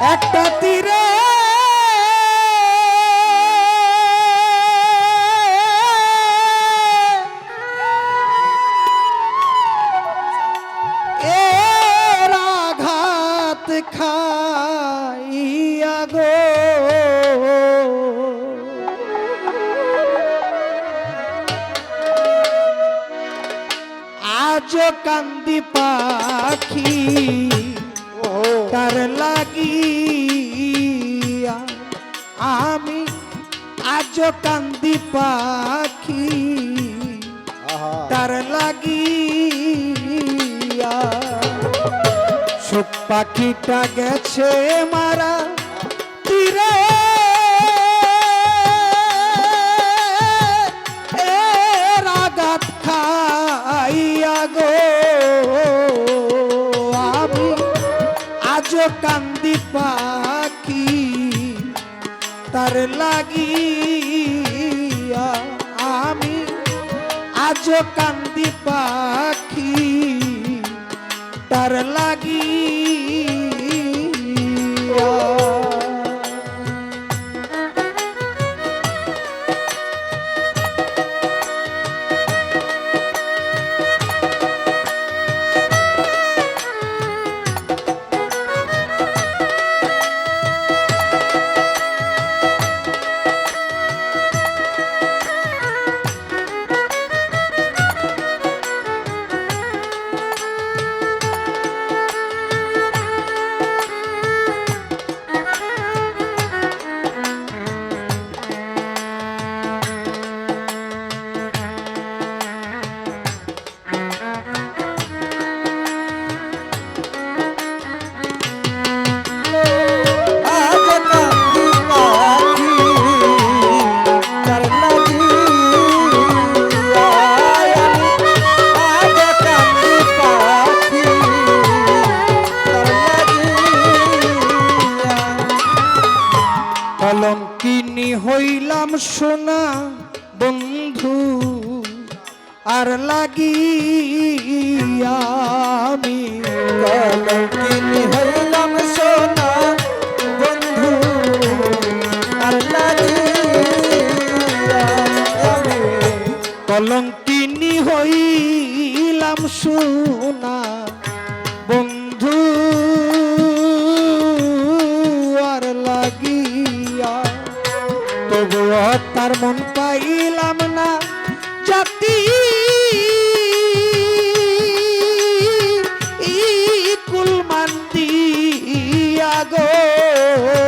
একটা তীরে। এর আঘাত খাইয়া গো। আজ কান্দি পাখি। তার লাগিয়া? আমি আজ কান্দি পাখি তার লাগিয়া। সুখ পাখিটা গেছে মারা কান্দি পাখি তার লাগিয়া আমি আজ কান্দি পাখি তার লাগিয়া বন্ধু আর লাগিয়া আমি কলঙ্কিনী হইলাম সোনা। কলঙ্কিনী হইলাম সোনা। আমি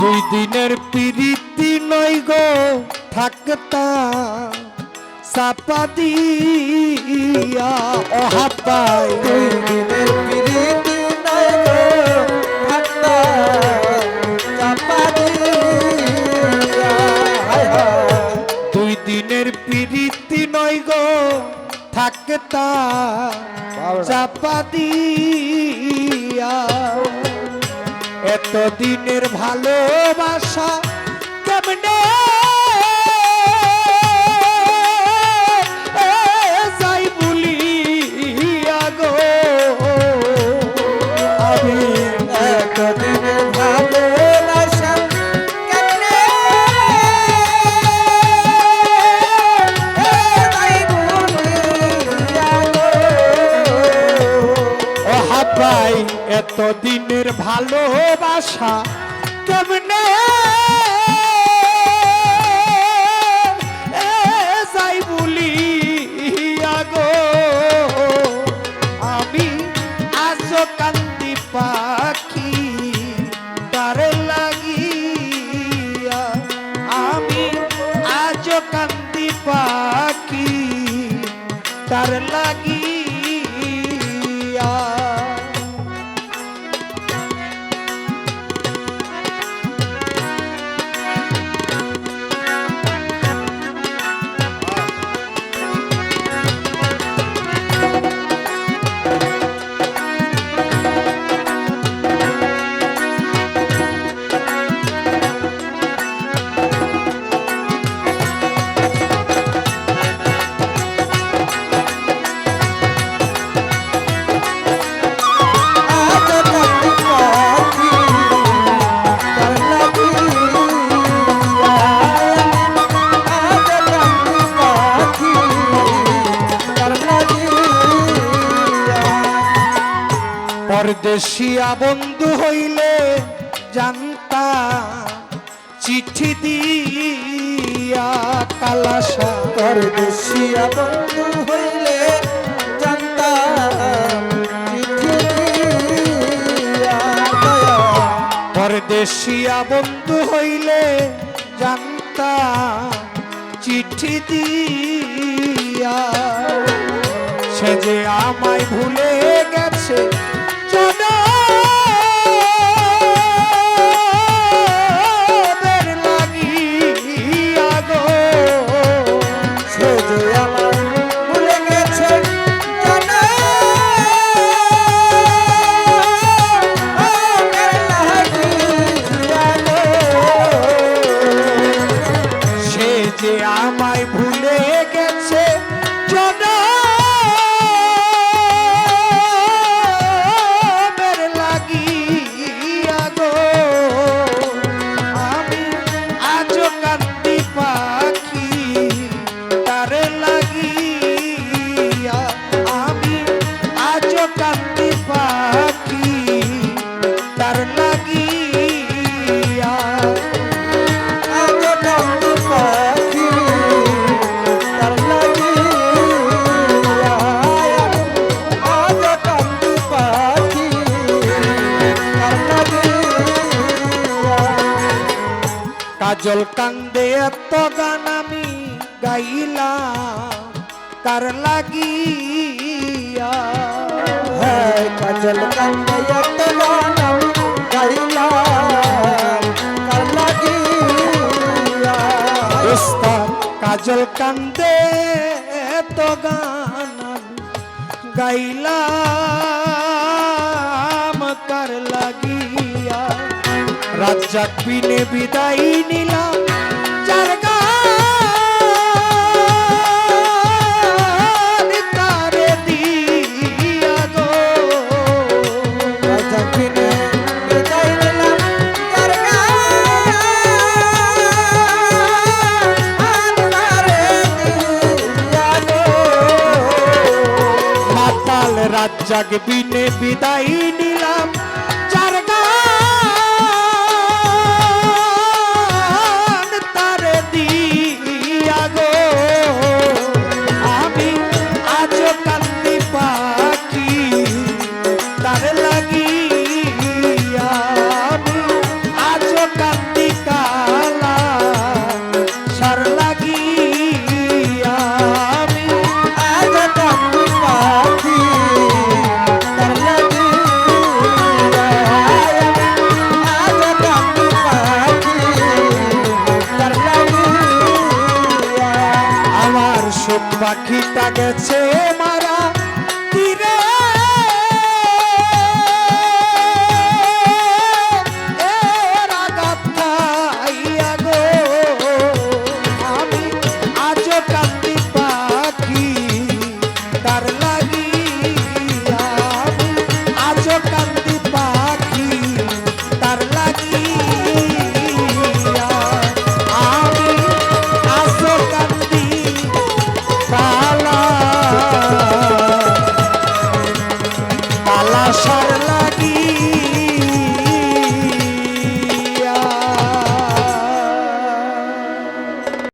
দুই দিনের প্রীতি নই গো থাকতা চাপা দিয়া অহাপায়। দুই দিনের পিরিতি নই গো থাকতা চাপা দিয়া দুই দিনের নই গো থাকতা চাপা দিয়া। এতদিনের ভালোবাসা কেমনে ভালোবাসা কেমনে যাই বলিয়া গো আমি আজ কান্দি পাখি তার লাগিয়া আমি আজ কান্দি পাখি তার লাগিয়া পরদেশিয়া বন্ধু হইলে জানতা চিঠি দিয়া কালাসা পরদেশিয়া বন্ধু হইলে জানতা। পরদেশিয়া বন্ধু হইলে জানতা চিঠি দিয়া সে যে আমায় ভুলে গেছে যে আমায় ভুলে কাজল কান্দে এত গান আমি গাইলাম কার লাগিয়া হ্যাঁ কাজল কান্দে এত গান গাইলাম কার লাগিয়া। কাজল কান্দে এত গান আমি গাইলাম রাজ্জাক বিনে বিদায় নিলাম যার গান তারে দিয়া গো রাজা কিনে বিদায় নিলাম তার গান তারে দিয়া গো। মাতাল রাজ্জাক বিনে বিদায়